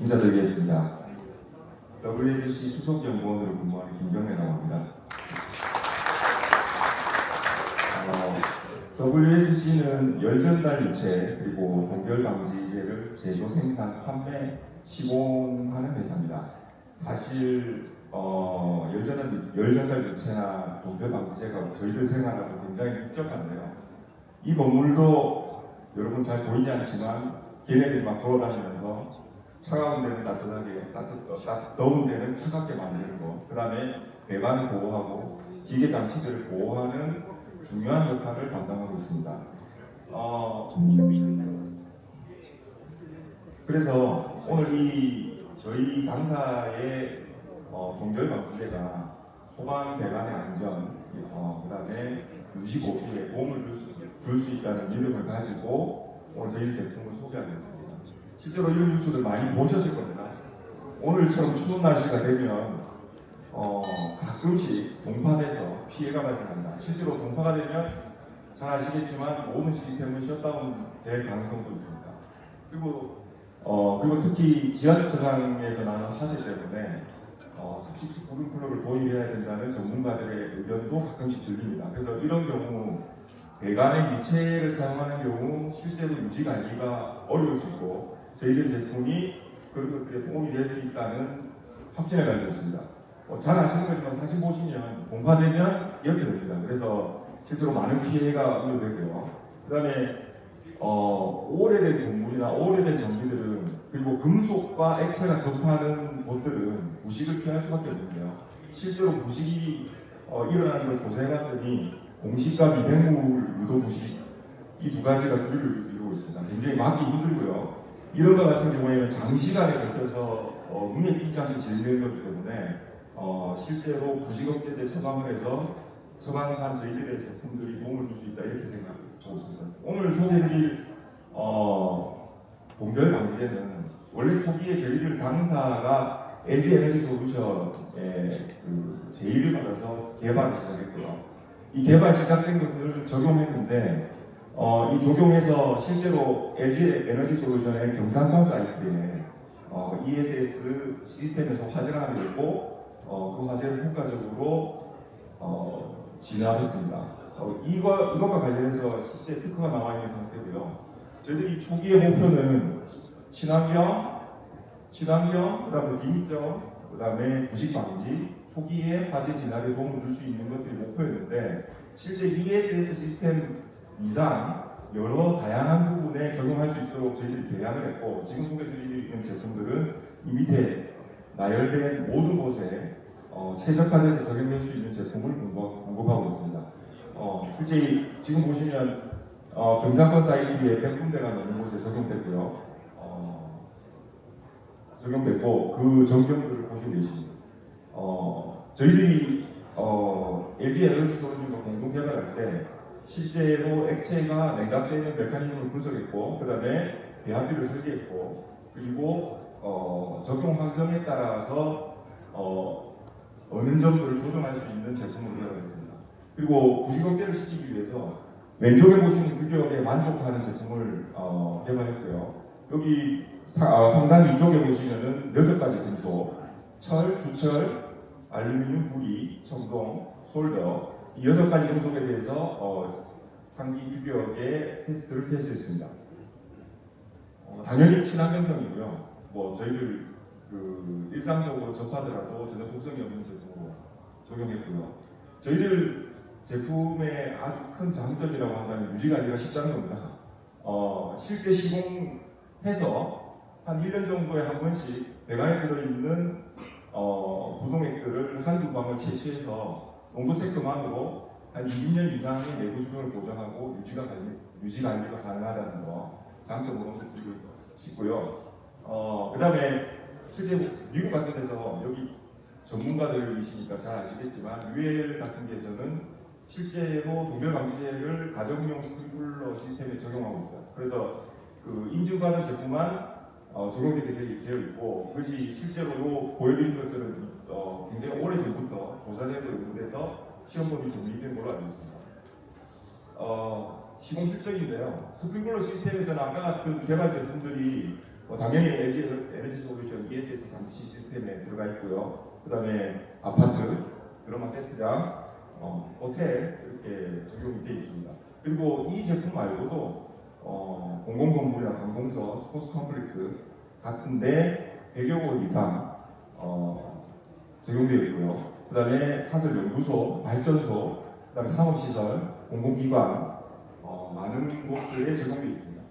인사드리겠습니다. WSC 수석 연구원으로 근무하는 김경래라고 합니다. 어, WSC는 열전달 유체 그리고 동결 방지제를 제조, 생산, 판매, 시공하는 회사입니다. 사실 어, 열전달, 열전달 유체나 동결 방지제가 저희들 생활하고 굉장히密접한데요. 이 건물도 여러분 잘 보이지 않지만 걔네들이 막 돌아다니면서 차가운 데는 따뜻하게, 따뜻, 어, 따, 더운 데는 차갑게 만드는 거, 그 다음에 배관 보호하고 기계 장치들을 보호하는 중요한 역할을 담당하고 있습니다. 어, 그래서 오늘 이 저희 당사의 어, 동결 방지제가 소방 배관의 안전, 어, 그 다음에 유지 보수에 도움을 줄 수 있다는 믿음을 가지고 오늘 저희 제품을 소개하게 됐습니다. 실제로 이런 뉴스를 많이 보셨을 겁니다. 오늘처럼 추운 날씨가 되면 어, 가끔씩 동파돼서 피해가 발생한다. 실제로 동파가 되면 잘 아시겠지만 모든 시스템은 셧다운 될 가능성도 있습니다. 그리고 어, 그리고 특히 지하주차장에서 나는 화재 때문에 어, 습식 스프링클러를 도입해야 된다는 전문가들의 의견도 가끔씩 들립니다. 그래서 이런 경우 배관의 유체를 사용하는 경우 실제로 유지 관리가 어려울 수 있고 저희들 제품이 그런 것들에 도움이 될 수 있다는 확신을 가지고 있습니다. 어, 잘 아시는 거지만 사진 보시면 공파되면 이렇게 됩니다. 그래서 실제로 많은 피해가 우려되고요. 그 다음에 어, 오래된 건물이나 오래된 장비들은 그리고 금속과 액체가 접하는 곳들은 부식을 피할 수밖에 없는데요. 실제로 부식이 어, 일어나는 걸 조사해봤더니 공식과 미생물 유도 부식 이 두 가지가 주류를 이루고 있습니다. 굉장히 막기 힘들고요. 이런 것 같은 경우에는 장시간에 걸쳐서 어, 않게 진행되는 거기 때문에 어, 실제로 부식업체제 처방을 해서 처방한 저희들의 제품들이 도움을 줄 수 있다 이렇게 생각하고 있습니다. 오늘 소개해드릴 어, 동결 방지제는 원래 초기에 저희들 당사가 LG 에너지 솔루션의 그 제의를 받아서 개발을 시작했고요. 이 개발 시작된 것을 적용했는데 어, 이 적용해서 실제로 LG 에너지 솔루션의 경상권 사이트에 어, ESS 시스템에서 화재가 나게 됐고 어, 그 화재를 효과적으로 어, 진압했습니다. 어, 이거, 이것과 관련해서 실제 특허가 나와 있는 상태고요. 저희들이 초기의 목표는 친환경, 친환경, 그 다음에 비밀점, 그 다음에 부식 방지, 초기에 화재 진압에 도움을 줄 수 있는 것들이 목표였는데 실제 ESS 시스템 이상 여러 다양한 부분에 적용할 수 있도록 저희들이 계약을 했고 지금 소개드리는 제품들은 이 밑에 나열된 모든 곳에 어, 최적화돼서 적용될 수 있는 제품을 공급, 공급 하고 있습니다. 어, 실제 이- 지금 보시면 어, 경상권 사이트에 100군데가 넘는 곳에 적용됐고요. 어, 적용됐고 그 전경들을 보시고 계십니다. 어, 저희들이 어, LG 에너지 솔루션과 공동 개발할 때 실제로 액체가 냉각되는 메커니즘을 분석했고 그 다음에 배합비를 설계했고 그리고 어, 적용 환경에 따라서 어, 어느 점들을 조정할 수 있는 제품으로 개발했습니다. 그리고 부식억제를 시키기 위해서 왼쪽에 보시는 규격에 만족하는 제품을 어, 개발했고요. 여기 사- 어, 상단 이쪽에 보시면은 여섯 가지 금속, 철, 주철, 알루미늄, 구리, 청동, 솔더 이 여섯 가지 금속에 대해서 어, 상기 규격의 테스트를 패스했습니다. 어, 당연히 친환경성이고요. 뭐 저희들 그 일상적으로 접하더라도 전혀 독성이 없는 제품으로 적용했고요. 저희들 제품의 아주 큰 장점이라고 한다면 유지 관리가 쉽다는 겁니다. 어, 실제 시공해서 한 1년 정도에 한 번씩 배관에 들어있는 어, 부동액들을 한두 방울 채취해서 농도 체크만으로 한 20년 이상의 내부 수명을 보장하고 유지가 관리, 유지 관리가 가능하다는 거 장점으로 드리고 싶고요. 어, 그 다음에 실제 미국 같은 데서 여기 전문가들이시니까 잘 아시겠지만 UL 같은 데서는 실제로 동결 방지제를 가정용 스프링클러 시스템에 적용하고 있어요. 그래서 그 인증받은 제품만 어, 적용되게 되- 되어 있고 그것이 실제로 요 보여드린 것들은 이- 어, 굉장히 오래 전부터 조사되고 연구돼서 시험범위 정리된 걸로 알고 있습니다. 어, 시공 실적인데요. 스프링클러 시스템에서는 아까 같은 개발 제품들이 뭐 당연히 LG 에너지 솔루션 ESS 장치 시스템에 들어가 있고요. 그 다음에 아파트, 드라마 세트장, 어, 호텔 이렇게 적용이 되어 있습니다. 그리고 이 제품 말고도 어, 공공건물이나 관공서, 스포츠 컴플렉스 같은데 100여 곳 이상 어, 있고요. 그 다음에 사설 연구소, 발전소, 그 다음에 상업시설, 공공기관 어, 많은 곳들에 적용되어 있습니다.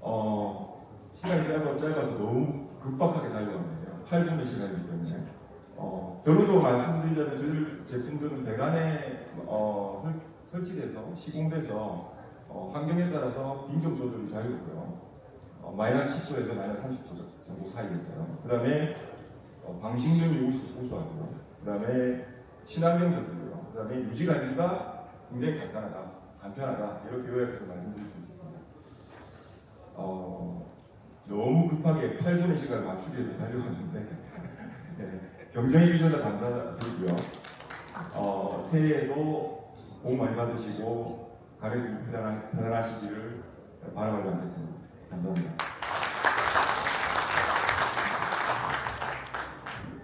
어, 시간이 짧아, 짧아서 너무 급박하게 달려왔는데요. 8분의 시간이기 때문에 어, 결론적으로 말씀드리자면 저희 제품들은 배관에 어, 설, 설치돼서 시공돼서 어, 환경에 따라서 빈정 조절이 자유롭고요. 어, 마이너스 10도에서 마이너스 30도 정도 사이에서요. 그 다음에 어, 방식능이 우수, 우수하고요. 그 다음에 친환경 적이고요. 그 다음에 유지 관리가 굉장히 간단하다, 간편하다 이렇게 요약해서 말씀드릴 수 있겠습니다. 어, 너무 급하게 8분의 시간을 맞추기 위해서 달려왔는데 네, 경청해 주셔서 감사드리고요. 어, 새해에도 복 많이 받으시고 편안하, 편안하시기를 바라지 않겠습니다. 감사합니다.